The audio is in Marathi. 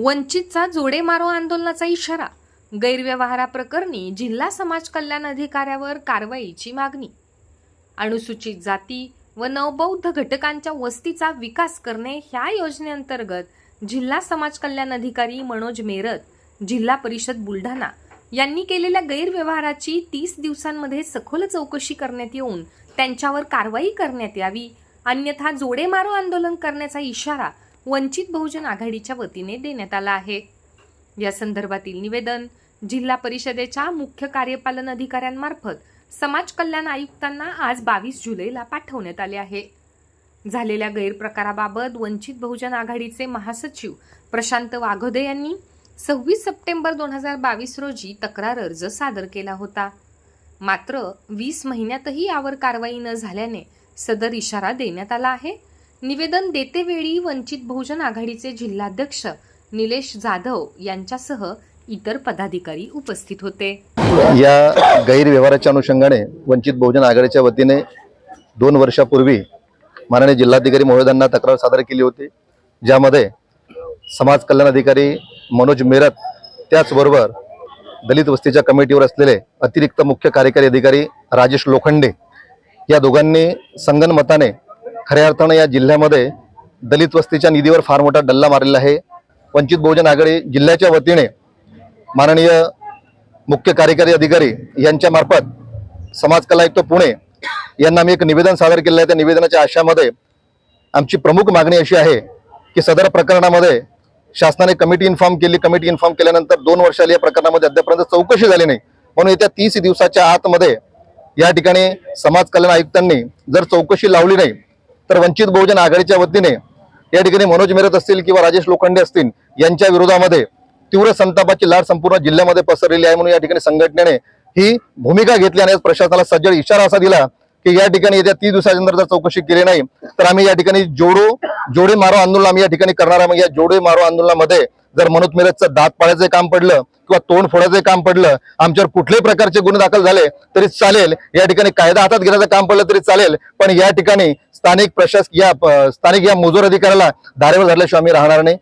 वंचितचा जोडे मारो आंदोलनाचा इशारा. गैरव्यवहाराप्रकरणी जिल्हा समाज कल्याण अधिकाऱ्यावर कारवाईची मागणी. अनुसूचित जाती व नवबौद्ध घटकांच्या वस्तीचा विकास करणे ह्या योजनेअंतर्गत जिल्हा समाज कल्याण अधिकारी मनोज मेरत जिल्हा परिषद बुलढाणा यांनी केलेल्या गैरव्यवहाराची तीस दिवसांमध्ये सखोल चौकशी करण्यात येऊन त्यांच्यावर कारवाई करण्यात यावी अन्यथा जोडे मारो आंदोलन करण्याचा इशारा वंचित बहुजन आघाडीच्या वतीने देण्यात आला आहे. या संदर्भातील निवेदन जिल्हा परिषदेच्या मुख्य कार्यपालन अधिकाऱ्यांमार्फत समाज कल्याण आयुक्तांना आज बावीस जुलैला पाठवण्यात आले आहे. झालेल्या गैरप्रकाराबाबत वंचित बहुजन आघाडीचे महासचिव प्रशांत वाघोदे यांनी सव्वीस सप्टेंबर दोन हजार बावीस रोजी तक्रार अर्ज सादर केला होता. मात्र वीस महिन्यातही यावर कारवाई न झाल्याने सदर इशारा देण्यात आला आहे. निवेदन देतेवेळी वंचित बहुजन आघाडीचे जिल्हाध्यक्ष निलेश जाधव यांच्यासह इतर पदाधिकारी उपस्थित होते. या गैरव्यवहाराच्या अनुषंगाने वंचित बहुजन आघाडीच्या वतीने दोन वर्षापूर्वी माननीय जिल्हाधिकारी महोदयांना तक्रार सादर केली होती ज्यामध्ये समाज कल्याण अधिकारी मनोज मेरत त्याचबरोबर दलित वस्तीच्या कमिटीवर असलेले अतिरिक्त मुख्य कार्यकारी अधिकारी राजेश लोखंडे या दोघांनी संगनमताने खऱ्या अर्थानं या जिल्ह्यामध्ये दलित वस्तीच्या निधीवर फार मोठा डल्ला मारलेला आहे. वंचित बहुजन आघाडी जिल्ह्याच्या वतीने माननीय मुख्य कार्यकारी अधिकारी यांच्या मार्फत समाज कला आयुक्त पुणे यांना मी एक निवेदन सादर केलेलं आहे. त्या निवेदनाच्या आशामध्ये आमची प्रमुख मागणी अशी आहे की सदर प्रकरणामध्ये शासनाने कमिटी इन्फॉर्म केली. कमिटी इन्फॉर्म केल्यानंतर दोन वर्षाला या प्रकरणामध्ये अद्यापर्यंत चौकशी झाली नाही. म्हणून येत्या तीस दिवसाच्या आतमध्ये या ठिकाणी समाज कल्याण आयुक्तांनी जर चौकशी लावली नाही तर वंचित बहुजन आघाडीच्या वतीने या ठिकाणी मनोज मेरत असतील किंवा राजेश लोखंडे असतील यांच्या विरोधामध्ये तीव्र संतापाची लाट संपूर्ण जिल्ह्यामध्ये पसरलेली आहे म्हणून या ठिकाणी संघटनेने ही भूमिका घेतली आणि प्रशासनाला सज्जड इशारा असा दिला की या ठिकाणी येत्या तीस दिवसानंतर जर चौकशी केली नाही तर आम्ही या ठिकाणी जोडो जोडे मारो आंदोलन आम्ही या ठिकाणी करणार आहे. मग या जोडे मारो आंदोलनामध्ये जर मनोज मिरजचं दात पाडायचं काम पडलं किंवा तोंड फोडायचं काम पडलं आमच्यावर कुठल्याही प्रकारचे गुन्हे दाखल झाले तरी चालेल. या ठिकाणी कायदा हातात घेण्याचं काम पडलं तरी चालेल. पण या ठिकाणी स्थानिक प्रशासक या स्थानिक या मुजोर अधिकाऱ्याला धारेवर धरल्याशिवाय आम्ही राहणार नाही.